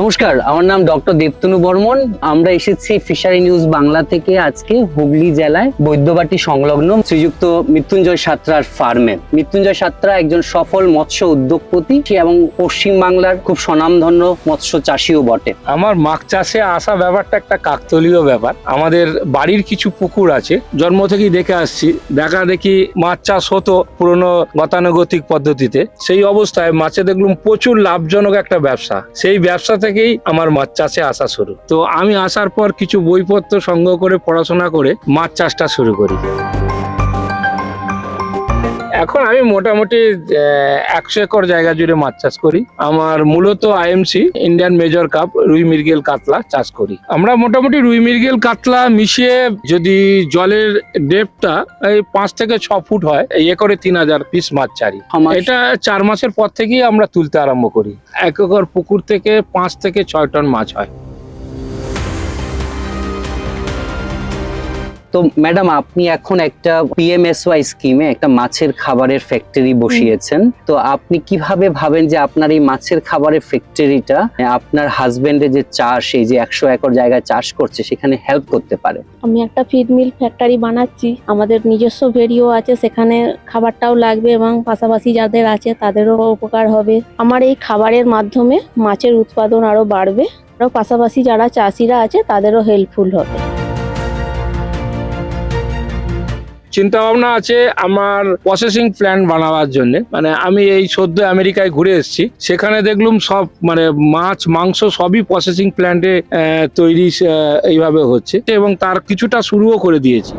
নমস্কার, আমার নাম ডক্টর দেবতনু বর্মন। আমরা এসেছি ফিশারি নিউজ বাংলা থেকে আজকে হুগলি জেলায় বৈদ্যবাটি সংলগ্ন শ্রীযুক্ত মৃত্যুঞ্জয় সাত্রার ফার্মে। মৃত্যুঞ্জয় সাত্রা একজন সফল মৎস্য উদ্যোগপতি এবং পশ্চিম বাংলার খুব স্বনামধন্য মৎস্য চাষিও বটে। আমার মাছ চাষে আসা ব্যাপারটা একটা কাকতলীয় ব্যাপার। আমাদের বাড়ির কিছু পুকুর আছে, জন্ম থেকেই দেখে আসছি। দেখা দেখি মাছ চাষ হতো পুরনো গতানুগতিক পদ্ধতিতে। সেই অবস্থায় মাছে দেখলাম প্রচুর লাভজনক একটা ব্যবসা। সেই ব্যবসা থেকেই আমার মাছ চাষে আসা শুরু। তো আমি আসার পর কিছু বইপত্র সংগ্রহ করে পড়াশোনা করে মাছ চাষটা শুরু করি। এখন আমি মোটামুটি একশো একর জায়গা জুড়ে মাছ চাষ করি। আমার মূলত আইএমসি ইন্ডিয়ান মেজর কাপ রুই মির্গেল কাতলা চাষ করি। আমরা মোটামুটি রুই মির্গেল কাতলা মিশিয়ে যদি জলের ডেপটা এই পাঁচ থেকে ছ ফুট হয় এই একরে তিন হাজার পিস মাছ আমার এটা চার মাসের পর থেকেই আমরা তুলতে আরম্ভ করি। এক একর পুকুর থেকে পাঁচ থেকে ছয় টন মাছ হয়। তো ম্যাডাম আপনি এখন একটা পিএমএসওয়াই স্কিমে একটা মাছের খাবারের ফ্যাক্টরি বসিয়েছেন। তো আপনি কীভাবে ভাবেন যে আপনার এই মাছের খাবারের ফ্যাক্টরিটা আপনার হাজবেন্ডের যে চাষ এই যে একশো একর জায়গায় চাষ করছে সেখানে হেল্প করতে পারে? আমি একটা ফিড মিল ফ্যাক্টরি বানাচ্ছি। আমাদের নিজস্ব ভেরিও আছে সেখানে খাবারটাও লাগবে এবং পাশাপাশি যাদের আছে তাদেরও উপকার হবে। আমার এই খাবারের মাধ্যমে মাছের উৎপাদন আরও বাড়বে। আরও পাশাপাশি যারা চাষিরা আছে তাদেরও হেল্পফুল হবে। চিন্তা ভাবনা আছে আমার প্রসেসিং প্ল্যান্ট বানাবার জন্য। মানে আমি এই সদ্য আমেরিকায় ঘুরে এসেছি। সেখানে দেখলুম সব মানে মাছ, মাংস সবই প্রসেসিং প্ল্যান্টে তৈরি এইভাবে হচ্ছে। এবং তার কিছুটা শুরুও করে দিয়েছি।